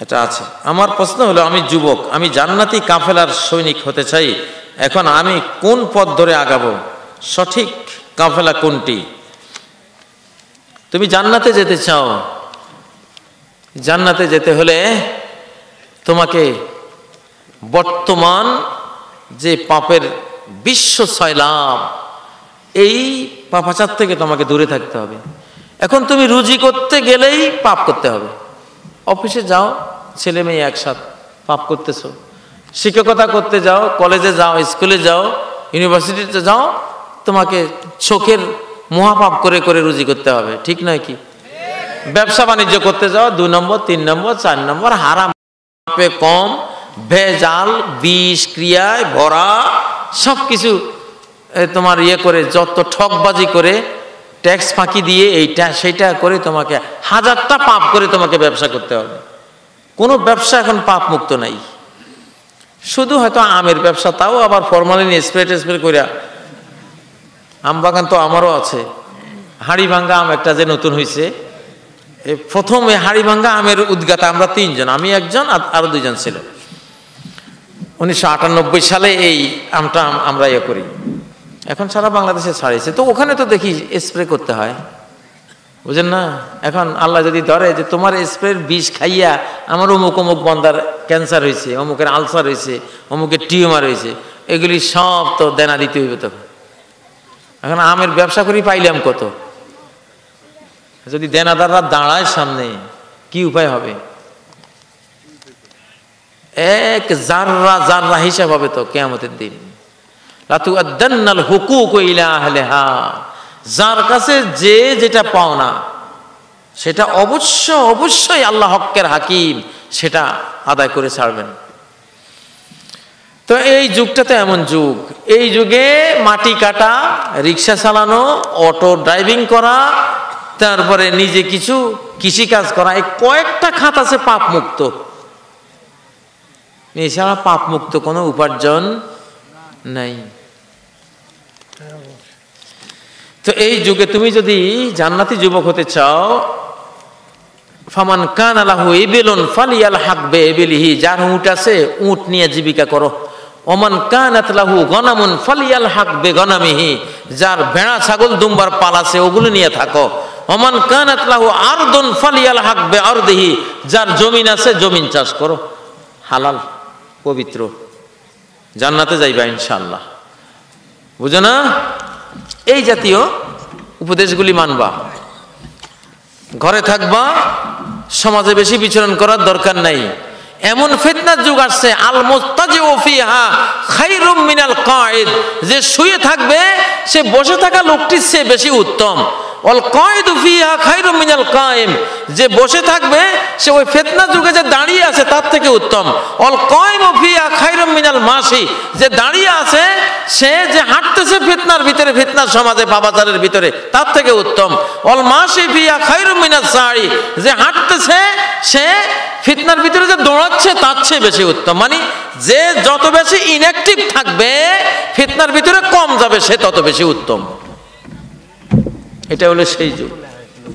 এটা আছে। আমার প্রশ্ন হলো, আমি যুবক, আমি জান্নাতি কাফেলার সৈনিক হতে চাই। এখন আমি কোন পথ ধরে আগাবো? সঠিক কাফেলা কোনটি? তুমি জান্নাতে যেতে চাও। জান্নাতে যেতে হলে তোমাকে বর্তমান যে পাপের বিশ্ব সয়লাভ এই পাপাচার থেকে তোমাকে দূরে থাকতে হবে। এখন তুমি রুজি করতে গেলেই পাপ করতে হবে। অফিসে যাও, ছেলে মেয়ে একসাথে, পাপ করতেছো। শিক্ষকতা করতে যাও, কলেজে যাও, স্কুলে যাও, ইউনিভার্সিটিতে যাও, তোমাকে চোখের মহাপাপ করে করে রুজি করতে হবে, ঠিক নয় কি? ব্যবসা বাণিজ্য করতে যাও দুই নম্বর, তিন নম্বর, চার নম্বর, হারাম কম, ভেজাল, বিষ, ক্রিয়ায়, ভরা সব কিছু তোমার ইয়ে করে, যত ঠকবাজি করে ট্যাক্স ফাঁকি দিয়ে এইটা সেইটা করে তোমাকে, হাজারটা পাপ করে তোমাকে ব্যবসা করতে হবে। কোনো ব্যবসা এখন পাপ মুক্ত নাই। শুধু হয়তো আমের ব্যবসা, তাও আবার ফরমালিন, স্প্রে টেস্প্রে করে আম বাগান তো আমারও আছে। হাড়ি ভাঙ্গা আম একটা যে নতুন হয়েছে প্রথম এই হাড়ি ভাঙ্গা আমের উদ্গাতা আমরা তিনজন, আমি একজন আর আরও দুজন ছিল। উনিশশো আটানব্বই সালে এই আমটা আমরা ইয়ে করি। এখন সারা বাংলাদেশে ছাড়িয়েছে। তো ওখানে তো দেখি স্প্রে করতে হয়। বুঝেন না? এখন আল্লাহ যদি ধরে যে তোমার স্প্রের বিষ খাইয়া আমার অমুক অমুক বন্দার ক্যান্সার হয়েছে অমুকের আলসার হয়েছে অমুকের টিউমার হয়েছে এগুলি সব তো দেনা দিতে হইবে তখন। এখন আমের ব্যবসা করি পাইলাম কত? যদি দেনাদাররা দাঁড়ায় সামনে, কি উপায় হবে? এক জাররা জাররা হিসাব হবে তো, কেয়ামতের দিন। যার কাছে যে যেটা পাওনা সেটা অবশ্য অবশ্যই আল্লাহ হকের হাকিম, সেটা আদায় করে ছাড়বেন। তো এই যুগটা তো এমন যুগ। এই যুগে মাটি কাটা, রিক্সা চালানো, অটো ড্রাইভিং করা, তারপরে নিজে কিছু কৃষিকাজ করা, এই কয়েকটা খাত আছে পাপ মুক্ত এছাড়া পাপ মুক্ত কোনো উপার্জন নাই। তো এই যুগে তুমি যদি জান্নাতি যুবক হতে চাও, ফামান কান আলাহু এবেলন ফালিয়াল হাকবে এবেলিহি যার উঁট আছে, উঁট নিয়ে জীবিকা করো। ওমান কান আতলাহু গনামুন ফালিয়াল হাকবে গনামিহি যার ভেড়া, ছাগল, দুম্বার পাল আছে, ওগুলো নিয়ে থাকো। ওমান কান আতলাহু আরদন ফালিয়াল হাকবে আরদেহি যার জমিন আছে, জমিন চাষ করো। হালাল, পবিত্র। জান্নাতে যাইবা ইনশাল্লাহ বুঝো না? এই জাতীয় উপদেশগুলি মানবা। ঘরে থাকবা, সমাজে বেশি বিচরণ করার দরকার নাই। এমন ফিতনার যুগ আসছে আল মোস্তাজি ওফিহা খাইরুম মিনাল যে শুয়ে থাকবে, সে বসে থাকা লোকটির চেয়ে বেশি উত্তম। অল যে বসে থাকবে, সে ওই ফেতনা যুগে যে দাঁড়িয়ে আছে, তার থেকে উত্তম। অল কয়েম ফিহা খাইরুম মিনাল মাসি। যে দাঁড়িয়ে আছে, সে যে হাঁটতেছে ফিতনার ভিতরে ফিতনার সমাজে বাবাচারের ভিতরে, তার থেকে উত্তম। অল মাসি ফিহা খাইরুম মিনাল সাড়ি যে হাঁটতেছে, সে ফিতনার ভিতরে যে দৌড়াচ্ছে, তার চেয়ে বেশি উত্তম। মানে যে যত বেশি ইনঅ্যাক্টিভ থাকবে, ফিতনার ভিতরে কম যাবে, সে তত বেশি উত্তম। এটা হলো সেই যুগ।